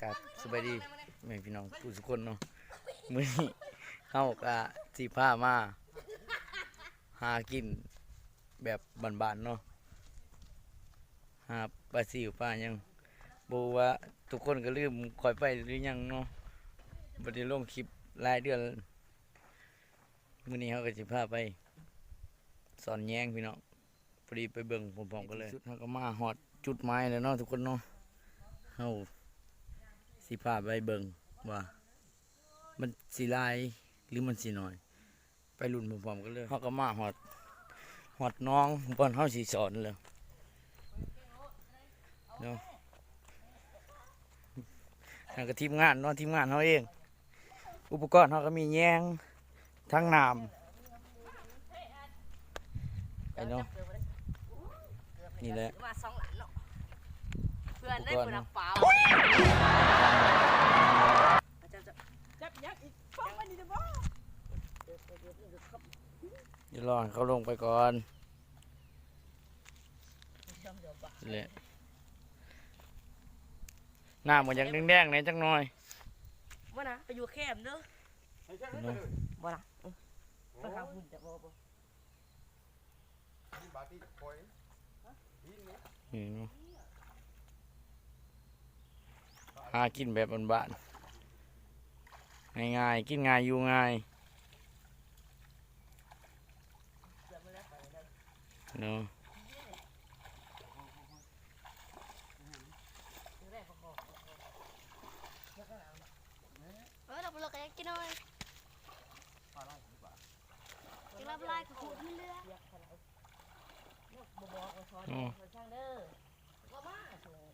กราบสบายดีแม่พี่น้องผู้สุกคนเนาะมื้อนี้เฮากะสิพามาหากินแบบบ้านๆเนาะหาปลาซิวปลาหยังบ่ว่าทุกคนก็ลืมคอยไปหรือยังเนาะบ่ได้ลงคลิปหลายเดือนมื้อนี้เฮาก็สิพาไป สอนแยงพี่น้องพอดีไปเบิ่งพร้อมๆกันเลยเฮาก็มาฮอดจุดหมายแล้วเนาะทุกคนเนาะเฮา สิพาไปเบิ่งว่า มันสิหลายหรือมันสิน้อย ไปรุ่นพร้อมๆกันเลยเฮาก็มาฮอดฮอดน้องบ่อนเฮาสิสอนเลยเนาะนั่นก็ทีมงานเนาะทีมงานเฮาเอง อุปกรณ์เฮาก็มีแยงทั้งน้ำไปเนาะนี่แหละมาสองหลานเนาะเพื่อนได้ก่อนคนเนาะละเปล่าจะจะ จับยักษ์อีกฟ้องมันนี่จะบ่ เดี๋ยว รอให้เขาลงไปก่อนชมเดี๋ยวบ่นี่แหละหน้าเหมือนยังแดงๆหน่อยจังหน่อยว่านะไปอยู่แคมป์เด้อเนาะบ่นะเออไปทางหุ่นจะบ่บ่นี่เนาะหากินแบบบ้านๆง่ายๆกินง่ายอยู่ง่าย เนาะเออเราไปเลยกันกินหน่อยกินลาบลายกับขูดมันเลือบ่บอกว่าสอนอืมสอนช่างเด้อก็มาเถอะ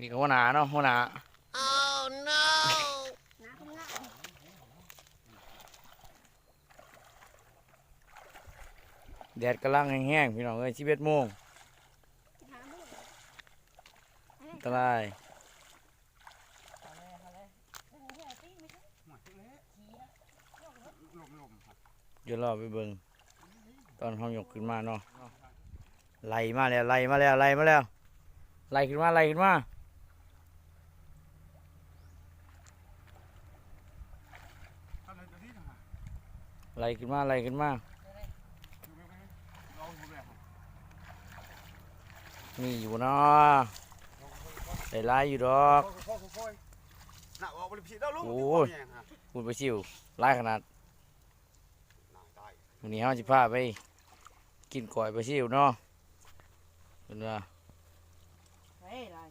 นี่ก็หัวหน้าเนาะหัวหน้า น้ำคุณง่าย แดดกำลังแห้งๆพี่น้องเอ้ยชีวิตโมงอันตรายเอาเลายเดี๋ยวรอไปเบิ่งตอนเขายกขึ้นมาเนาะไล่มาแล้วไล่มาแล้วไล่มาแล้วไล่ขึ้นมาไล่ขึ้นมาไล่ขึ้นมาไล่ขึ้นมา มีอยู่เนาะได้ไล่อยู่ดอกน่ะออกไปผิดแล้วลุงโอ้ยพูดไปชิวไล่ขนาดวันนี้เขาจะพาไป กินก่อยไปชิวเนาะเป็นว่าเฮ้ยลาย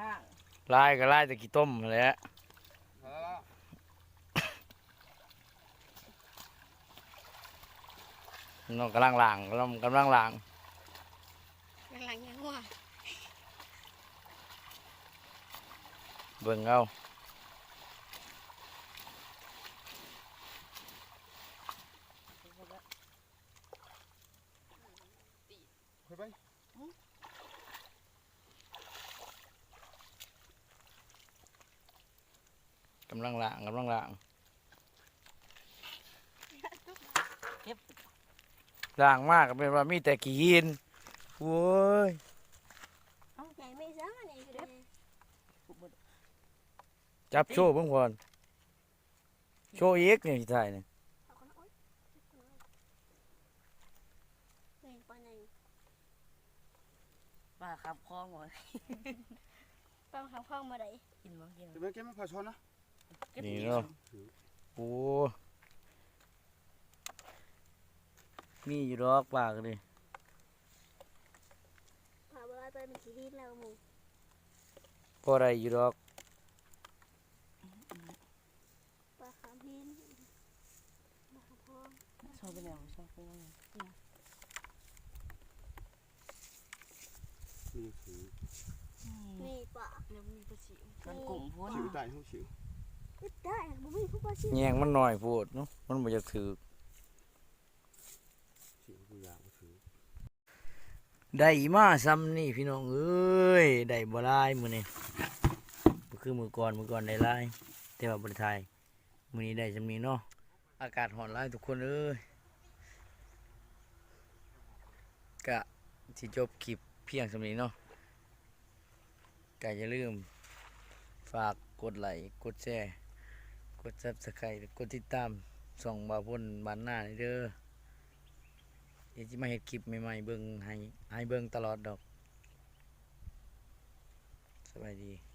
ล่างไล่ก็ไล่แต่กี่ต้มนั่นแหละน้องกำลังล้างกำลังกำลังล้าง หลังยังหัว เบิ่งเอาไปไปกำลังล้างกำลังล้างล้างมากก็เป็นว่ามีแต่ขี้หินโว้ย เอาใหญ่ไม่ซ้ำอันนี้คือ จับโชว์เบิ่งก่อนโชว์อีกนี่ที่ไทยนี่เอาคนโอ๊ยเงินปานไหนป้าขับคล้องบ่ฟังคำพ้องมาได้กินบ่กินจะไม่แก้ไม่พอชนนะนี่เนาะโอ้มีอยู่ดอกปากเลยพาเวลาไปมันสีดินแล้วหมูพอได้อยู่ดอก ปลาขามหินปลาขามพ้อง ชอบเป็นแนวชอบเป็นแนวมีถือนี่ปลาแล้วมีประสิมันกลุ่มพุ่นชิวได้ห้องชิวอึดได้บุ้มีผู้ปลาชื่อแยงมันหน่อยโพูดเนาะมันบ่จะถือชิวกูอยากถือได้มาซ้ำนี่พี่น้องเอ้ยได้บ่หลายมื้อนี้บ่คือมื้อก่อนมื้อก่อนได้หลายแต่ว่าบ่ได้ถ่ายมื้อนี้ได้ซ้ำนี้เนาะอากาศร้อนหลายทุกคนเอ้ย ก็ที่จบคลิปเพียงสำนี้เนาะก็อย่าลืม ฝากกดไลค์กดแชร์กดซับสไครต์กดติดตามส่องบาพ่นบานหน้านี่เด้อเดี๋ยวจะมาเห็ดคลิปใหม่ๆเบิ่งให้ให้เบิ่งตลอดดอกสบายดี